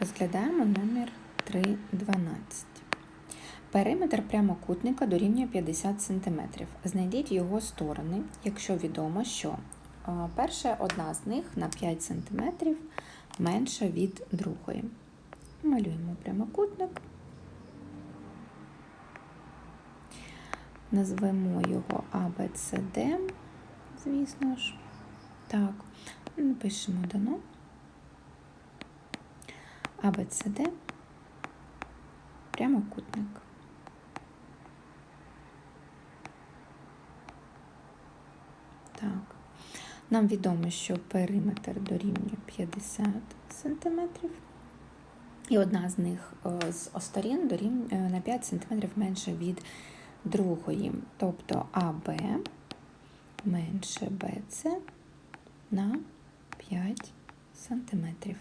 Розглядаємо номер 3.12. Периметр прямокутника дорівнює 50 см. Знайдіть його сторони, якщо відомо, що е, перша одна з них на 5 см менша від другої. Малюємо прямокутник. Назвемо його ABCD, звісно ж. Так, напишемо дано. АБЦД прямокутник. Так. Нам відомо, що периметр дорівнює 50 см. І одна з них е, з осторін дорівнює на 5 см менше від другої. Тобто АБ менше БЦ на 5 сантиметрів.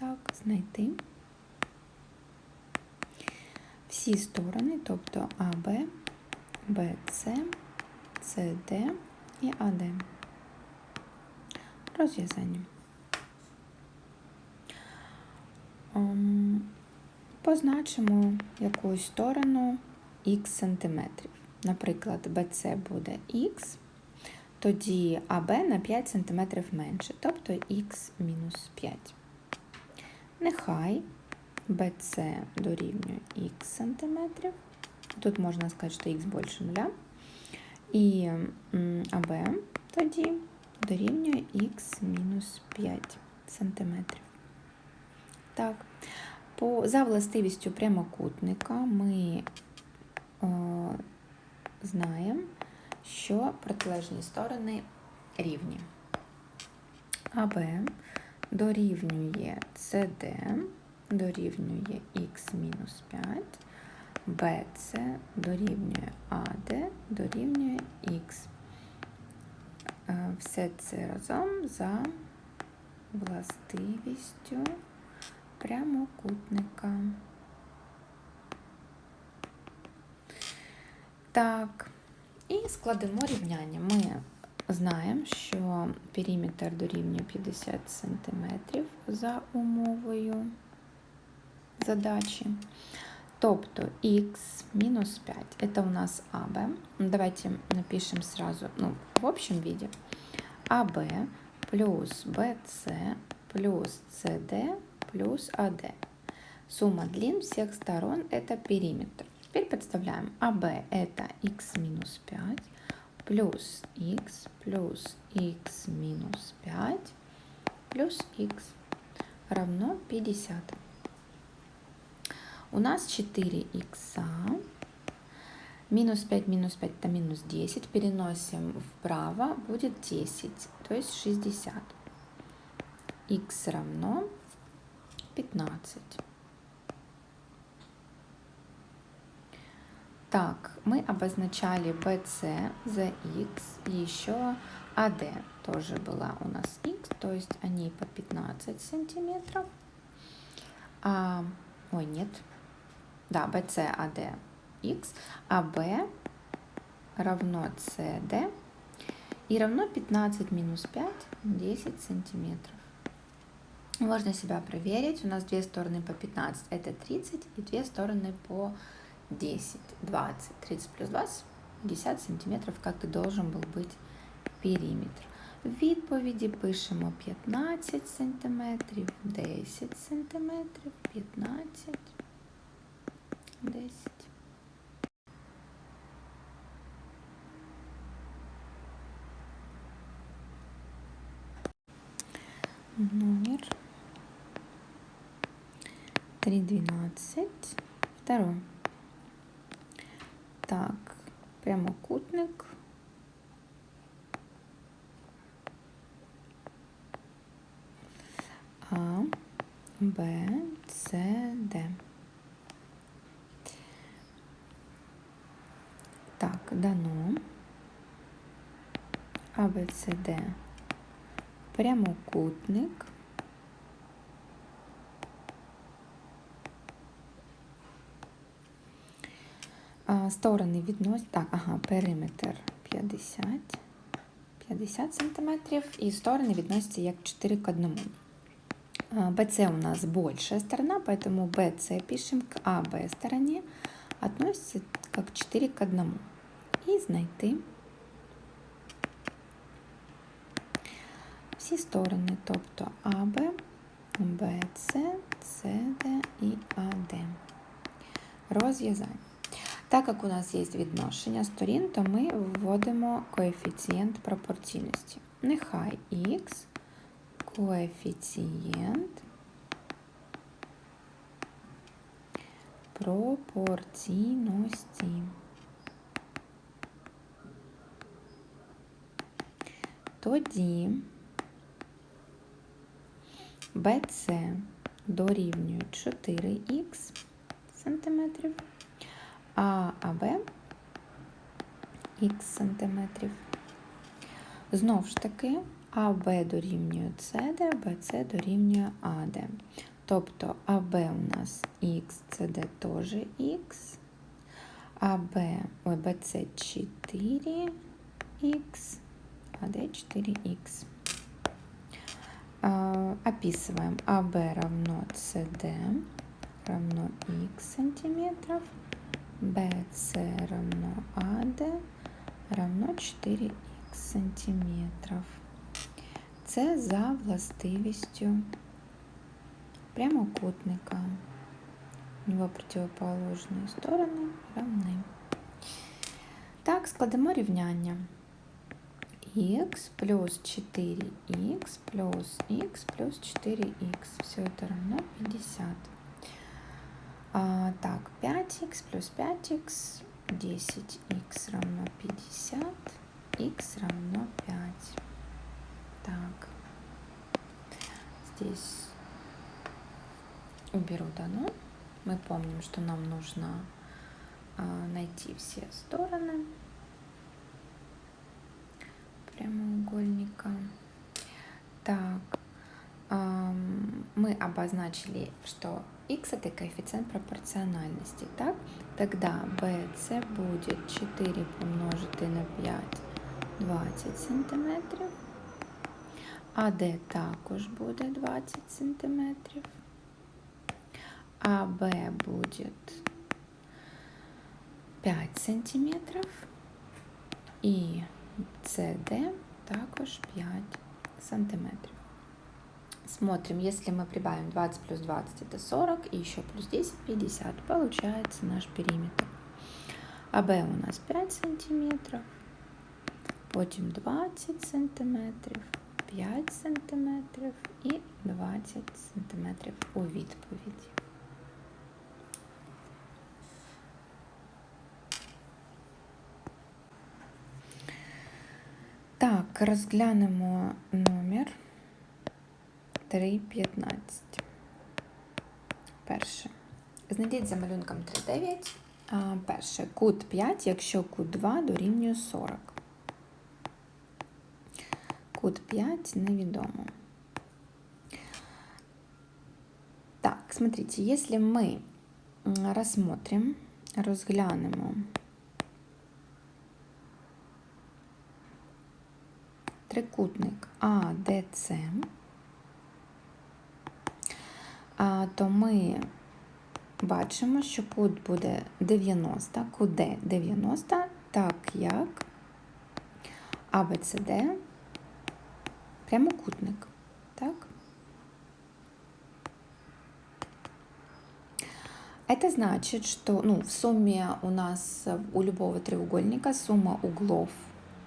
Так, знайти всі сторони, тобто АБ, БЦ, СД і АД. Розв'язання. Ем, Позначимо якусь сторону х сантиметрів. Наприклад, BC буде х, тоді АБ на 5 см менше, тобто х мінус 5. Нехай BC дорівнює х сантиметрів. Тут можна сказати, що х більше нуля. І АБ тоді дорівнює х мінус 5 сантиметрів. Так, по, за властивістю прямокутника ми е, знаємо, що протилежні сторони рівні. АБ дорівнює CD, дорівнює х мінус 5, BC дорівнює AD, дорівнює х. Все це разом за властивістю прямокутника. Так, і складемо рівняння. Ми знаємо, що периметр дорівнює 50 см за умовою задачі. Тобто х минус 5 это у нас АБ. Давайте напишем сразу ну, в общем виде. АБ плюс БС плюс СД плюс АД. Сумма длин всех сторон это периметр. Теперь подставляем АБ это х минус 5 плюс х плюс х минус 5 плюс х равно 50. У нас 4 х минус 5 минус 5 это минус 10. Переносим вправо, будет 10, то есть 60. х равно 15. Так, мы обозначали BC за x, и еще AD тоже была у нас x, то есть они по 15 сантиметров. А, ой, нет. Да, BC, AD, x, а равно CD и равно 15 минус 5, 10 сантиметров. Можно себя проверить. У нас две стороны по 15, это 30, и две стороны по 10, 20, 30 плюс 20, 50 сантиметрів, як і должен був бути периметр. В відповіді пишемо 15 сантиметрів, 10 сантиметрів, 15, 10. Номер 312. Второй. Так, прямокутник. А, Б, С, Д. Так, дано. А, Б, С, Д. Прямокутник. Сторони відносять, так, ага, периметр 50, 50 см і сторони відносяться як 4 к 1. А, BC у нас большая сторона, поэтому BC пишем к AB стороне. Относится как 4 к 1. І знайти всі сторони, тобто АБ, БЦ, СД і АД. Розв'язання. Так як у нас є відношення сторін, то ми вводимо коефіцієнт пропорційності. Нехай х коефіцієнт пропорційності. Тоді BC дорівнює 4х сантиметрів, а АБ х сантиметрів. Знову ж таки, АБ дорівнює СД, БЦ дорівнює АД. Тобто АБ у нас х, СД теж х, АБ, ой, БЦ 4х, АД 4х. Описываем АБ равно СД равно х сантиметров, БЦ равно АД равно 4х сантиметров. Це за властивістю прямокутника. У нього противоположні сторони равны. Так, складемо рівняння. х плюс 4х плюс х плюс 4х. Все это равно 50. А, так, 5х плюс 5х, 10х равно 50, х равно 5. Так, здесь уберу дано. Мы помним, что нам нужно а, найти все стороны прямоугольника. Так, мы обозначили, что x это коэффициент пропорциональности, так? Тогда BC будет 4 помножити на 5, 20 сантиметрів. АД також буде 20 сантиметрів. АБ буде 5 сантиметрів. І CD також 5 сантиметрів. Смотрим, если мы прибавим 20 плюс 20, это 40, и еще плюс 10, 50, получается наш периметр. АБ у нас 5 сантиметров, потім 20 сантиметрів, 5 сантиметрів і 20 сантиметрів у відповіді. Так, розглянемо номер 3,15. Перше. Знайдіть за малюнком 3,9. Перше. Кут 5, якщо кут 2 дорівнює 40. Кут 5 невідомо. Так, смотрите, если мы рассмотрим, розглянемо трикутник АДЦ, то ми бачимо, що кут буде 90, кут 90, так як АБЦД прямокутник. Так? Это значит, что ну, в сумме у нас у любого треугольника сумма углов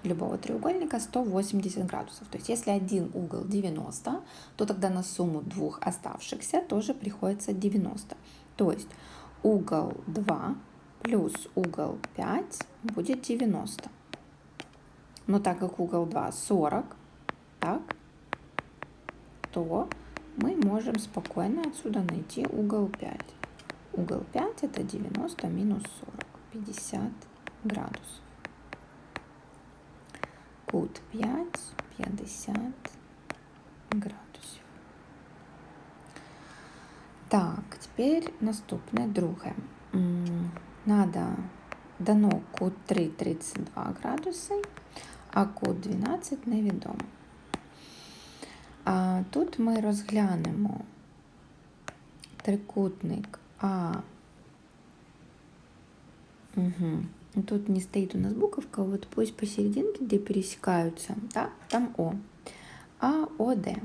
любого треугольника 180 градусов. То есть если один угол 90, то тогда на сумму двух оставшихся тоже приходится 90. То есть угол 2 плюс угол 5 будет 90. Но так как угол 2 40, так, то мы можем спокойно отсюда найти угол 5. Угол 5 это 90 минус 40, 50 градусов. Кут 5, 50 градусів. Так, тепер наступне друге. Надо дано кут 3 32 градуси, а кут 12 невідомо. А тут ми розглянемо трикутник А. Угу. Тут не стоит у нас буковка, вот пусть посерединке, где пересекаются, да, там О. А, О, Д.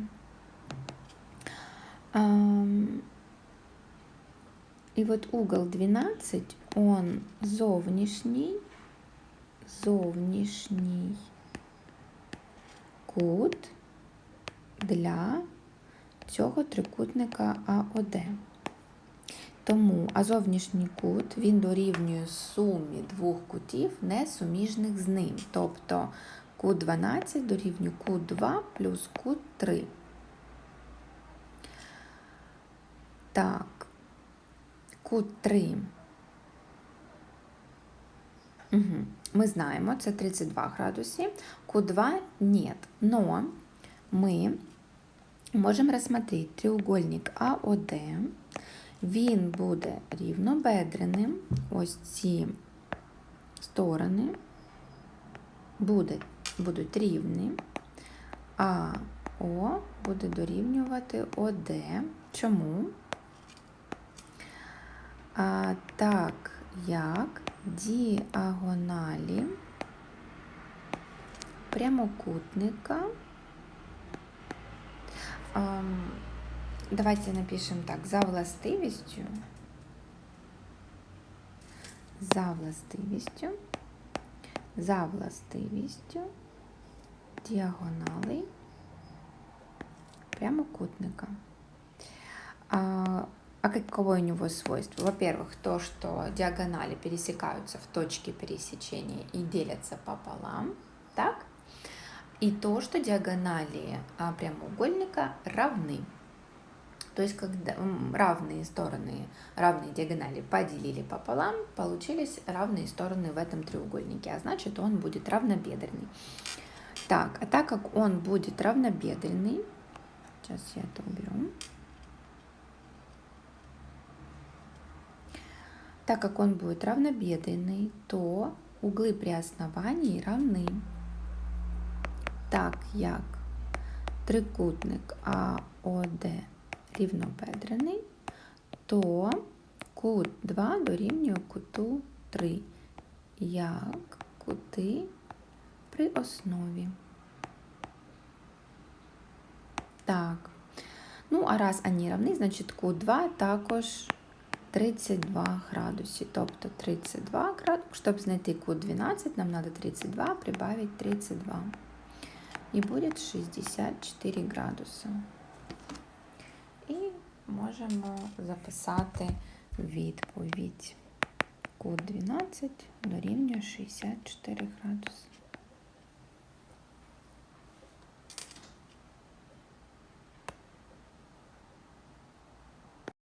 И вот угол 12, он зовнішній, зовнішній кут для цього трикутника АОД. Тому а зовнішній кут він дорівнює сумі двох кутів, не суміжних з ним. Тобто кут 12 дорівнює кут 2 плюс кут 3. Так, кут 3. Угу. Ми знаємо, це 32 градуси. Кут 2 нет. Но ми можемо розсмотрети треугольник АОД. Він буде рівнобедреним. Ось ці сторони буде, будуть рівні, а О буде дорівнювати ОД. Чому? А, так як діагоналі прямокутника. Ам, Давайте напишем так, за властивістю, за властивістю, за властивістю діагоналей прямокутника. А, а каково у него свойство? Во-первых, то, что диагонали пересекаются в точке пересечения и делятся пополам, так? И то, что диагонали а, прямоугольника равны. То есть, когда равные стороны, равные диагонали поделили пополам, получились равные стороны в этом треугольнике, а значит, он будет равнобедренный. Так, а так как он будет равнобедренный, сейчас я это уберу. Так как он будет равнобедренный, то углы при основании равны. Так як трикутник АОД рівнобедрений, то кут 2 дорівнює куту 3, як кути при основі. Так. Ну, а раз вони равні, значить кут 2 також 32 градуси. Тобто 32 градуси, щоб знайти кут 12, нам треба 32 прибавить 32. І буде 64 градуси. Можемо записати відповідь. Кут 12 дорівнює 64 градуси.